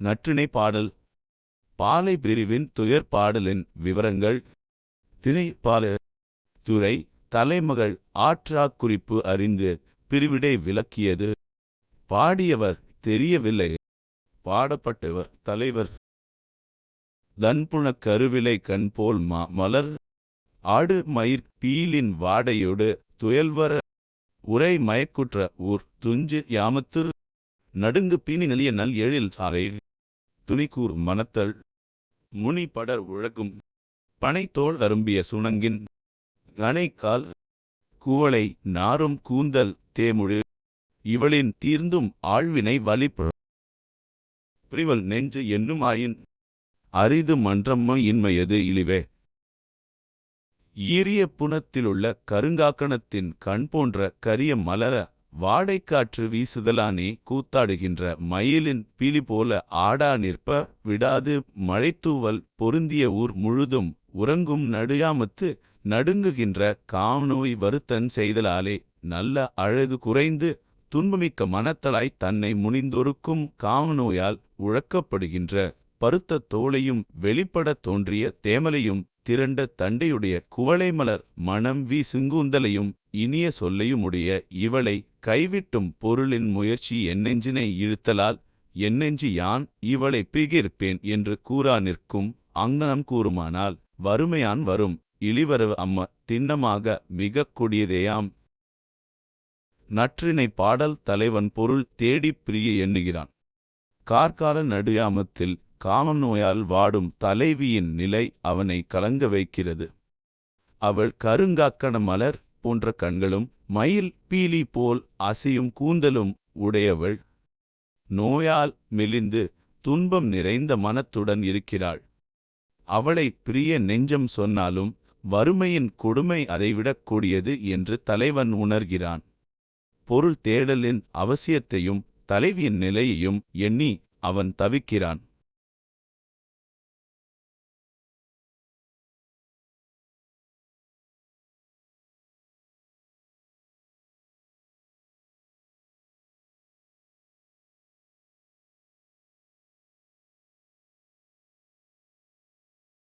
நற்றிணை பாடல். பாலை பிரிவின் துயர் பாடலின் விவரங்கள். திணை பால துறை. தலைமகள். ஆற்றாக் குறிப்பு அறிந்து பிரிவிடை விளக்கியது. பாடியவர். தெரியவில்லை. பாடப்பட்டவர். தலைவர். தன்புணக் கருவிலை கண் போல் மா மலர். ஆடு மயிர் பீலின் வாடையொடு துயல்வர. உரை மயக்குற்ற ஊர். துஞ்சு யாமத்து. நடுங்கு பீனி நலிய நல் எழில் சாரை. துணிக்கூர் மனத்தள் முனி படர் உழகும் பனைத்தோள் அரும்பிய சுணங்கின் கனைக்கால் குவளை நாரும் கூந்தல் தேமுழு இவளின் தீர்ந்தும் ஆழ்வினை வலிப்பு. பிரிவல் நெஞ்சு என்னுமாயின் அரிது மன்றம்ம இன்மையது இழிவே? ஈரிய புனத்திலுள்ள கருங்காக்கணத்தின் கண் போன்ற கரிய மலர வாடைக்காற்று வீசுதலானே கூத்தாடுகின்ற மயிலின் பீலி போல ஆடா நிற்ப விடாது மழைத்தூவல் பொருந்திய ஊர் முழுதும் உறங்கும் நடுயாமத்து நடுங்குகின்ற காவநோய் வருத்தன் செய்தலாலே நல்ல அழகு குறைந்து துன்பமிக்க மனத்தலாய் தன்னை முனிந்தொருக்கும் காமநோயால் உழக்கப்படுகின்ற பருத்த தோளையும் வெளிப்படத் தோன்றிய தேமலையும் திரண்ட தண்டையுடைய குவளைமலர் மணம் வீசுங்கூந்தலையும் இனிய சொல்லையுமுடைய இவளை கைவிட்டும் பொருளின் முயற்சி என்னெஞ்சினை இழுத்தலால் என்னெஞ்சி யான் இவளை பிகிர்ப்பேன் என்று கூறா நிற்கும் அங்கனம் கூறுமானால் வறுமையான் வரும் இழிவரவு அம்ம திண்ணமாக மிகக் கொடியதேயாம். நற்றினை பாடல் தலைவன் பொருள் தேடிப் பிரிய எண்ணுகிறான். கார்கால நடுயாமத்தில் காமம் நோயால் வாடும் தலைவியின் நிலை அவனை கலங்க வைக்கிறது. அவள் கருங்காக்கண மலர் போன்ற கண்களும் மயில் பீலி போல் அசையும் கூந்தலும் உடையவள். நோயால் மெலிந்து துன்பம் நிறைந்த மனத்துடன் இருக்கிறாள். அவளை பிரிய நெஞ்சம் சொன்னாலும் வறுமையின் கொடுமை அதைவிடக் கூடியது என்று தலைவன் உணர்கிறான். பொருள் தேடலின் அவசியத்தையும் தலைவியின் நிலையையும் எண்ணி அவன் தவிக்கிறான்.